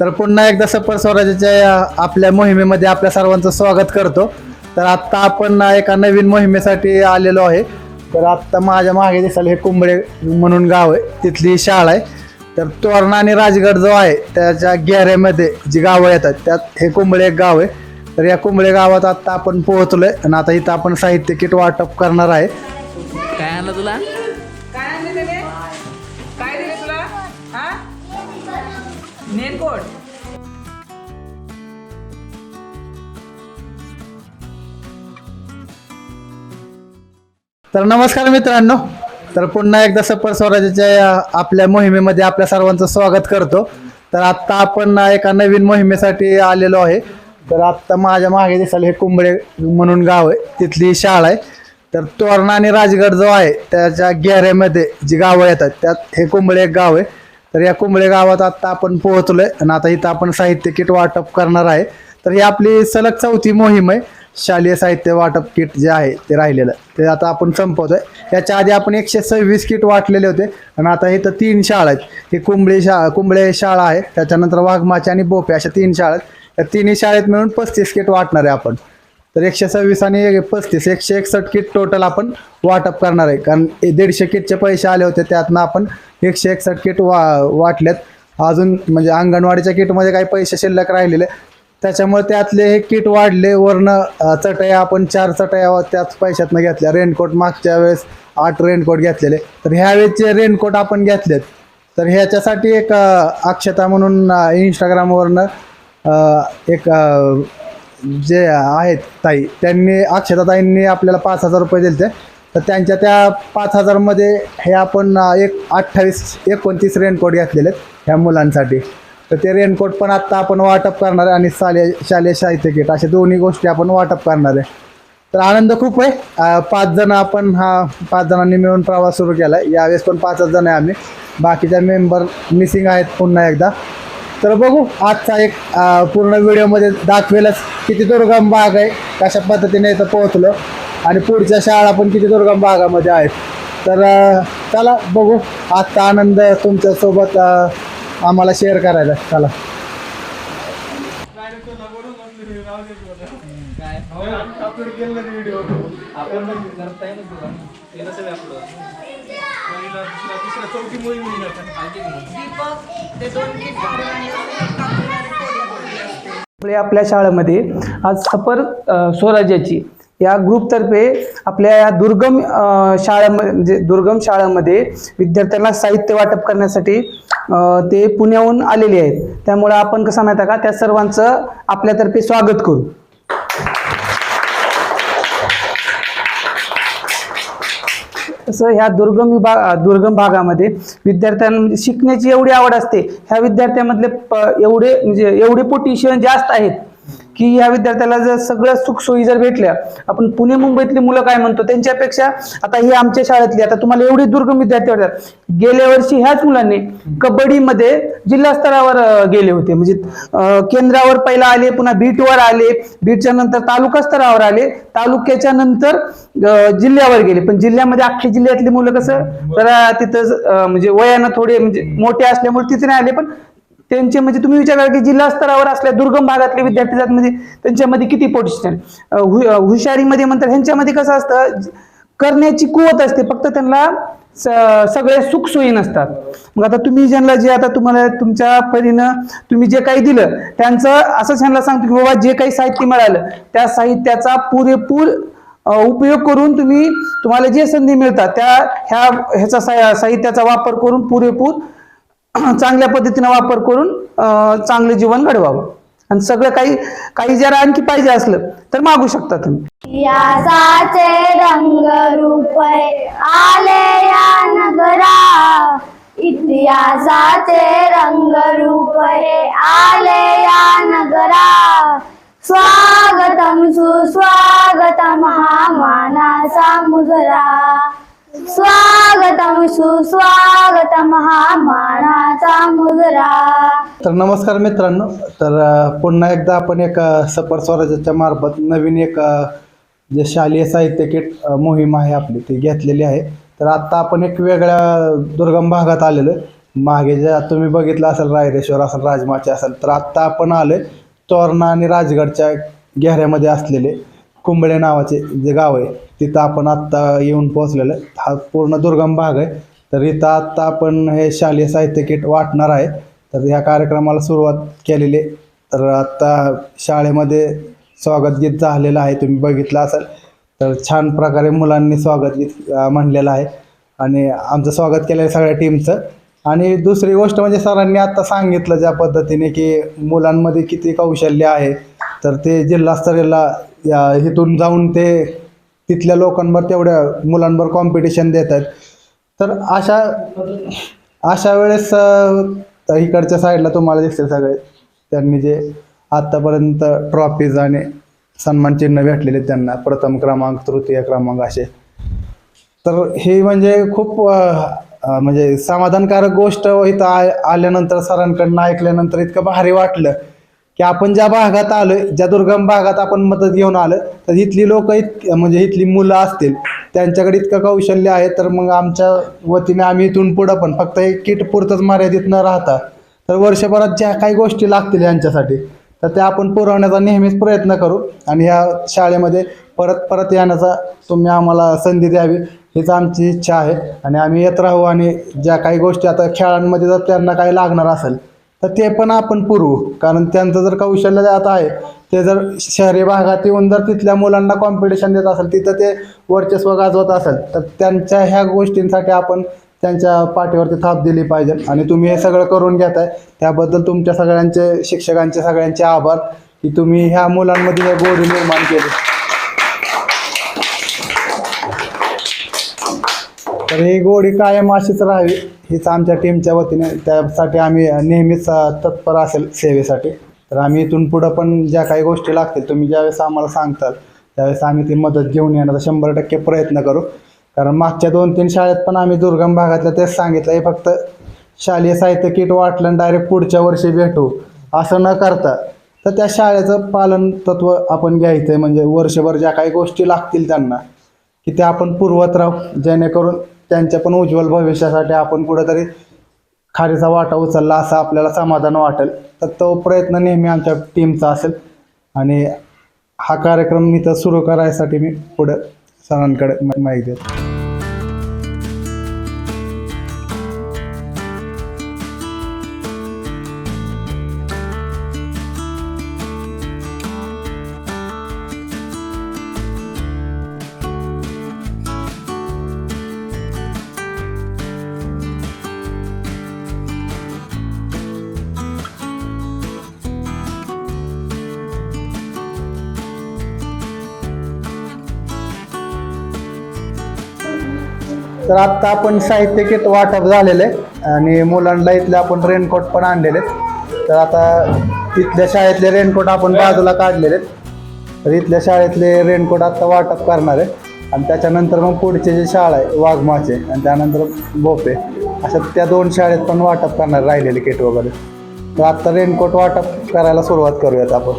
तर पुन्हा एकदा सफर स्वराज्याच्या या आपल्या मोहिमेमध्ये आपल्या सर्वांचं स्वागत करतो. तर आत्ता आपण एका नवीन मोहिमेसाठी आलेलो आहे. तर आत्ता माझ्या मागे दिसाल हे कुंबळे म्हणून गाव आहे. तिथली शाळा आहे. तर तोरणा आणि राजगड जो आहे त्याच्या घेऱ्यामध्ये जी गावं येतात त्यात हे कुंबळे एक गाव आहे. तर या कुंबळे गावात आत्ता आपण पोहोचलोय आणि आता इथं आपण साहित्य किट वाटप करणार आहे. काय आणलं तुला? तर नमस्कार मित्रांनो. तर पुन्हा एकदा सफर स्वराज्याच्या या आपल्या मोहिमेमध्ये आपल्या सर्वांचं स्वागत करतो. तर आत्ता आपण एका नवीन मोहिमेसाठी आलेलो आहे. तर आत्ता माझ्या मागे दिसाल हे कुंबळे म्हणून गाव आहे. तिथली शाळा आहे. तर तोरणा आणि राजगड जो आहे त्याच्या घेऱ्यामध्ये जी गावं येतात त्यात हे कुंबळे एक गाव आहे. तर या कुंबळे गावात आत्ता आपण पोहोचलोय आणि आता इथं आपण साहित्य किट वाटप करणार आहे. तर ही आपली सलग चौथी मोहीम आहे. शालेय साहित्य वाटप किट जे आहे ते राहिलेलं. ते आता आपण संपवतोय. याच्या आधी आपण एकशे सव्वीस किट वाटलेले होते. आणि आता हे तर तीन शाळा आहेत. ही कुंबळी शा कुंबळे शाळा आहे. त्याच्यानंतर वाघमाची आणि बोपे अशा तीन शाळा आहेत. त्या तिन्ही शाळेत मिळून पस्तीस किट वाटणार आहे आपण. तर एकशे सव्वीस आणि पस्तीस एकशे एकसष्ट किट टोटल आपण वाटप करणार आहे. कारण दीडशे किटचे पैसे आले होते. त्यातनं आपण एकशे एकसष्ट किट वा वाटलेत. अजून म्हणजे अंगणवाडीच्या किटमध्ये काही पैसे शिल्लक राहिलेले. त्याच्यामुळे त्यातले हे किट वाढले वरनं चटया आपण चार चटया त्याच पैशातनं घेतल्या. रेनकोट मागच्या वेळेस आठ रेनकोट घेतलेले. तर ह्यावेळेसचे रेनकोट आपण घेतलेत तर ह्याच्यासाठी एक अक्षता म्हणून इंस्टाग्रामवरनं एक जे आहेत ताई त्यांनी अक्षताताईंनी आपल्याला पाच हजार रुपये दिले तर त्यांच्या त्या पाच हजारमध्ये हे आपण एक अठ्ठावीस एकोणतीस रेनकोट घेतलेले आहेत ह्या मुलांसाठी. तर ते रेनकोट पण आत्ता आपण वाटप करणार आहे आणि शालेय शालेय साहित्य किट अशा दोन्ही गोष्टी आपण वाटप करणार आहे. तर आनंद खूप आहे. पाच जण आपण हा पाच जणांनी मिळून प्रवास सुरू केला आहे यावेळेस पण पाचच जण आहे आम्ही. बाकीच्या मेंबर मिसिंग आहेत पुन्हा एकदा. तर बघू आजचा एक पूर्ण व्हिडिओमध्ये दाखवेलच किती दुर्गम भाग आहे कशा पद्धतीने इथं पोहोचलो. आणि पुढच्या शाळा पण किती दुर्गम भागामध्ये आहेत. तर चला बघू. आजचा आनंद तुमच्यासोबत आम्हाला शेअर करायला. चला. आपल्या शाळेमध्ये आज सफर स्वराज्याची. या ग्रुपतर्फे आपल्या या दुर्गम शाळामध्ये म्हणजे दुर्गम शाळांमध्ये विद्यार्थ्यांना साहित्य वाटप करण्यासाठी ते पुण्याहून आलेले आहेत. त्यामुळे आपण कसं माहिती का त्या सर्वांचं आपल्यातर्फे स्वागत करू. तसं ह्या दुर्गम विभाग दुर्गम भागामध्ये विद्यार्थ्यांना शिकण्याची एवढी आवड असते. ह्या विद्यार्थ्यांमधले प- एवढे म्हणजे एवढे पोटिशियन जास्त आहेत. की ह्या विद्यार्थ्याला जर सगळ्या सुखसोयी जर भेटल्या आपण पुणे मुंबईतली मुलं काय म्हणतो त्यांच्यापेक्षा आता ही आमच्या शाळेतली आता तुम्हाला एवढी दुर्गम विद्यार्थी वाटतात. गेल्या वर्षी ह्याच मुलांनी कबड्डीमध्ये जिल्हा स्तरावर गेले होते. म्हणजे केंद्रावर पहिला आले पुन्हा बीटवर आले बीटच्या नंतर तालुका स्तरावर आले तालुक्याच्या नंतर जिल्ह्यावर गेले. पण जिल्ह्यामध्ये अख्ख्या जिल्ह्यातली मुलं कसं जरा तिथं म्हणजे वयानं थोडे म्हणजे मोठे असल्यामुळे तिथे नाही आले पण त्यांचे म्हणजे तुम्ही विचार करा की जिल्हा स्तरावर असल्या दुर्गम भागातले विद्यार्थी जात म्हणजे त्यांच्यामध्ये किती पोटेन्शियल हुशारीमध्ये म्हणतात ह्यांच्यामध्ये कसं असतं करण्याची कुवत असते फक्त त्यांना सगळे सुख सुखसोयी नसतात. मग आता तुम्ही ज्यांना जे आता तुम्हाला तुमच्या परीनं तुम्ही जे काही दिलं त्यांचं असं त्यांना सांगतो की बाबा जे काही साहित्य मिळालं त्या साहित्याचा पुरेपूर उपयोग करून तुम्ही तुम्हाला जे संधी मिळतात त्या ह्या ह्याचा सा- साहित्याचा वापर करून पुरेपूर चांगल्या पद्धतीने वापर करून चांगलं जीवन घडवावं. आणि सगळं काही काही जर आणखी पाहिजे असलं तर मागू शकता तुम्ही. इतिहासाचे रंग रूप आले या नगरा. इतिहासाचे रंग रूप आले या नगरा. स्वागतम सुस्वागतम हा मानाचा मुजरा स्वागतम सुस्वागतम हा मानाचा मुजरा. तर नमस्कार मित्रांनो तर पुन्हा एकदा आपण एक सपर सफर स्वराज्याच्या मार्फत नवीन एक जे शालेय साहित्य किट मोहीम आहे आपली ती घेतलेली आहे. तर आत्ता आपण एक वेगळ्या दुर्गम भागात आलेलो आहे. मागे ज्या तुम्ही बघितलं असेल रायरेश्वर असेल राजमाचे असेल तर आत्ता आपण आलोय तोरणा आणि राजगडच्या घेऱ्यामध्ये असलेले कुंबळे नावाचे जे गाव आहे तिथं आपण आत्ता येऊन पोहोचलेलं आहे. हा पूर्ण दुर्गम भाग आहे. तर इथं आत्ता आपण हे शालेय साहित्य किट वाटणार आहे. तर ह्या कार्यक्रमाला सुरुवात केलेली आहे. तर आत्ता शाळेमध्ये स्वागत गीत झालेलं आहे. तुम्ही बघितलं असेल. तर छान प्रकारे मुलांनी स्वागत गीत म्हणलेलं आहे. आणि आमचं स्वागत केलं आहे सगळ्या टीमचं आणि दुसरी गोष्ट म्हणजे सरांनी आत्ता सांगितलं ज्या पद्धतीने की मुलांमध्ये किती कौशल्य आहे. तर ते जिल्हास्तरीयला या इथून जाऊन ते तिथल्या लोकांवर तेवढ्या मुलांवर कॉम्पिटिशन देत आहेत तर अशा अशा वेळेस इकडच्या साईडला तुम्हाला दिसतील सगळे. त्यांनी जे आत्तापर्यंत ट्रॉफीज आणि सन्मान चिन्ह भेटलेले आहेत त्यांना प्रथम क्रमांक तृतीय क्रमांक असे. तर हे म्हणजे खूप म्हणजे समाधानकारक गोष्ट इथं आ- आल्यानंतर सरांकडनं ऐकल्यानंतर इतकं भारी वाटलं. की आपण ज्या भागात आलो ज्या दुर्गम भागात आपण मदत घेऊन आलं तर इथली लोक इत म्हणजे इथली मुलं असतील त्यांच्याकडे इतकं कौशल्य आहे तर मग आमच्या वतीने आम्ही इथून पुढं पण फक्त एक किट पुरतंच मर्यादित न राहता तर वर्षभरात ज्या काही गोष्टी लागतील यांच्यासाठी तर त्या आपण पुरवण्याचा नेहमीच प्रयत्न करू आणि ह्या शाळेमध्ये परत परत येण्याचा तुम्ही आम्हाला संधी द्यावी हीच आमची इच्छा आहे. आणि आम्ही येत राहू आणि ज्या काही गोष्टी आता खेळांमध्ये जर त्यांना काही लागणार असेल तर ते पण आपण पुरवू. कारण त्यांचं जर कौशल्य आता आहे ते जर शहरी भागात येऊन जर तिथल्या मुलांना कॉम्पिटिशन देत असेल तिथं ते वर्चस्व गाजवत असेल तर त्यांच्या ह्या गोष्टींसाठी आपण त्यांच्या पाठीवरती थाप दिली पाहिजे. आणि तुम्ही हे सगळं करून घेताय त्याबद्दल तुमच्या सगळ्यांचे शिक्षकांचे सगळ्यांचे आभार की तुम्ही ह्या मुलांमध्ये हे गोडी निर्माण केली. तर ही गोडी कायम अशीच राहावी हीच आमच्या टीमच्या वतीने. त्यासाठी आम्ही नेहमीच तत्पर असेल सेवेसाठी. तर आम्ही इथून पुढं पण ज्या काही गोष्टी लागतील तुम्ही ज्यावेळेस आम्हाला सांगताल त्यावेळेस आम्ही ती मदत घेऊन येण्याचा शंभर टक्के प्रयत्न करू. कारण मागच्या दोन तीन शाळेत पण आम्ही दुर्गम भागातल्या तेच सांगितलं हे फक्त शालेय साहित्य किट वाटलं आणि डायरेक्ट पुढच्या वर्षी भेटू असं न करता. तर त्या शाळेचं पालन तत्व आपण घ्यायचं आहे म्हणजे वर्षभर ज्या काही गोष्टी लागतील त्यांना की ते आपण पुरवत राहू जेणेकरून त्यांच्या पण उज्ज्वल भविष्यासाठी आपण कुठंतरी खारीचा वाटा उचलला असं आपल्याला समाधान वाटेल. तर तो प्रयत्न नेहमी आमच्या टीमचा असेल. आणि हा कार्यक्रम मी तर सुरू करायसाठी मी पुढं सरांकडे माहिती देतो. तर आत्ता आपण साहित्य किट वाटप झालेलं आहे. आणि मुलांना इथले आपण रेनकोट पण आणलेले आहेत. तर आता तिथल्या शाळेतले रेनकोट आपण बाजूला काढलेले आहेत. तर इथल्या शाळेतले रेनकोट आत्ता वाटप करणार आहे. आणि त्याच्यानंतर मग पुढचे जे शाळा आहे वाघमाचे आणि त्यानंतर बोपे अशा त्या दोन शाळेत पण वाटप करणार राहिलेले किट वगैरे. तर आत्ता रेनकोट वाटप करायला सुरुवात करूयात आपण.